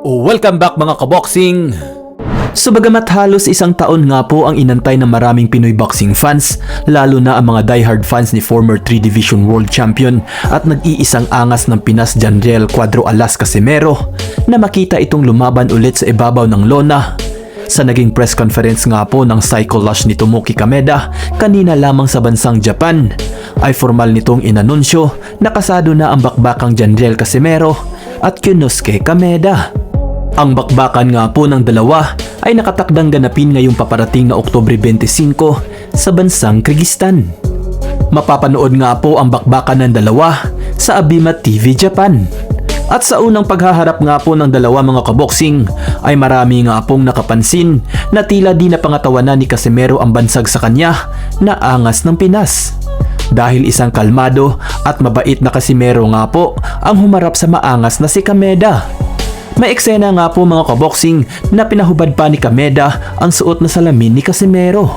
Welcome back mga kaboxing! So bagamat halos isang taon nga po ang inantay ng maraming Pinoy boxing fans, lalo na ang mga diehard fans ni former 3 Division World Champion at nag-iisang angas ng Pinas Janriel Cuadro Alas Casimero na makita itong lumaban ulit sa ibabaw ng lona. Sa naging press conference nga po ng Psycho Lush ni Tomoki Kameda kanina lamang sa bansang Japan, ay formal nitong inanunsyo na kasado na ang bakbakang Janriel Casimero at Kyunosuke Kameda. Ang bakbakan nga po ng dalawa ay nakatakdang ganapin ngayong paparating na Oktobre 25 sa bansang Kyrgyzstan. Mapapanood nga po ang bakbakan ng dalawa sa Abima TV Japan. At sa unang paghaharap nga po ng dalawa mga kaboksing ay marami nga pong nakapansin na tila di napangatawanan ni Casimero ang bansag sa kanya na angas ng Pinas. Dahil isang kalmado at mabait na Casimero nga po ang humarap sa maangas na si Kameda. May eksena nga po mga kaboksing na pinahubad pa ni Kameda ang suot na salamin ni Casimero.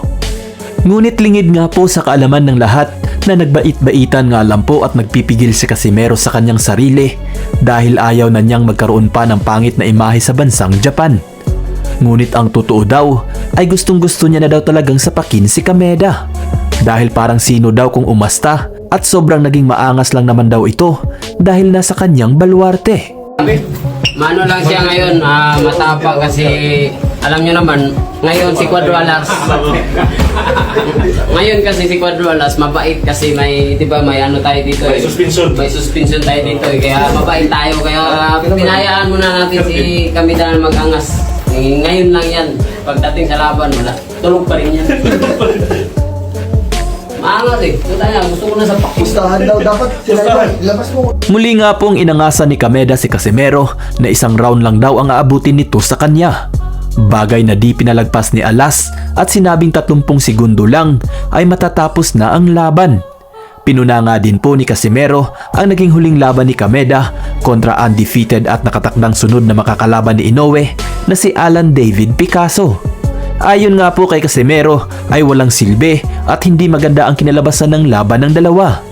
Ngunit lingid nga po sa kaalaman ng lahat na nagbait-baitan nga lang po at nagpipigil si Casimero sa kanyang sarili dahil ayaw na niyang magkaroon pa ng pangit na imahe sa bansang Japan. Ngunit ang totoo daw ay gustong gusto niya na daw talagang sapakin si Kameda dahil parang sino daw kung umasta at sobrang naging maangas lang naman daw ito dahil nasa kanyang balwarte. Mano lang siya ngayon, ah, matapang kasi alam nyo naman, ngayon si Cuadro Alas. ngayon kasi si Cuadro Alas, mabait kasi may, di ba, may ano tayo dito May eh. suspension. May suspension tayo dito eh. Kaya mabait tayo. Kaya pinayaan muna natin si Kamida na mag-angas. Eh, Ngayon lang yan. Pagdating sa laban, wala. Tulog pa rin yan. Maangas eh. Ito tayo, gusto ko na sa pakis. Pustahan daw dapat. Pustahan. Ilabas mo. Muli nga pong inangasan ni Kameda si Casimero na isang round lang daw ang aabutin nito sa kanya. Bagay na di pinalagpas ni Alas at sinabing 30 segundo lang ay matatapos na ang laban. Pinuna nga din po ni Casimero ang naging huling laban ni Kameda kontra undefeated at nakatakdang sunod na makakalaban ni Inoue na si Alan David Picasso. Ayon nga po kay Casimero ay walang silbi at hindi maganda ang kinalabasan ng laban ng dalawa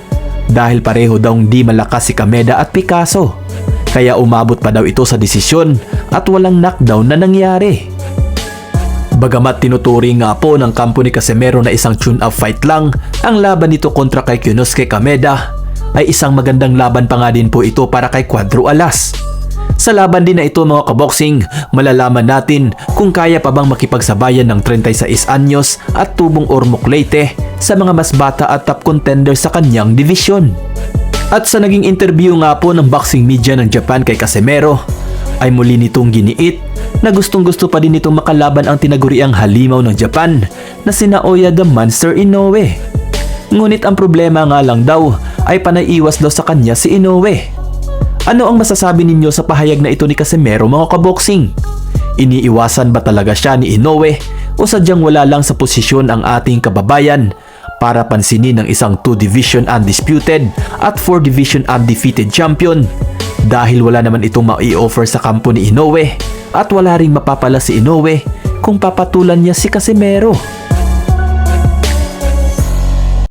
dahil pareho daw di malakas si Kameda at Picasso. Kaya umabot pa daw ito sa desisyon at walang knockdown na nangyari. Bagamat tinuturing nga po ng kampo ni Casimero na isang tune-up fight lang, ang laban nito kontra kay Kyunosuke Kameda ay isang magandang laban pa nga din po ito para kay Cuadro Alas. Sa laban din na ito mga kaboksing, malalaman natin kung kaya pa bang makipagsabayan ng 36 anyos at tubong Ormoc Leyte sa mga mas bata at top contender sa kanyang divisyon. At sa naging interview nga po ng boxing media ng Japan kay Casimero, ay muli nitong giniit na gustong gusto pa din nitong makalaban ang tinaguriang halimaw ng Japan na sina Oya the Monster Inoue. Ngunit ang problema nga lang daw ay panaiwas daw sa kanya si Inoue. Ano ang masasabi ninyo sa pahayag na ito ni Casimero mga kaboksing? Iniiwasan ba talaga siya ni Inoue o sadyang wala lang sa posisyon ang ating kababayan para pansinin ng isang 2 division undisputed at 4 division undefeated champion dahil wala naman itong mai-offer sa kampo ni Inoue at wala ring mapapala si Inoue kung papatulan niya si Casimero.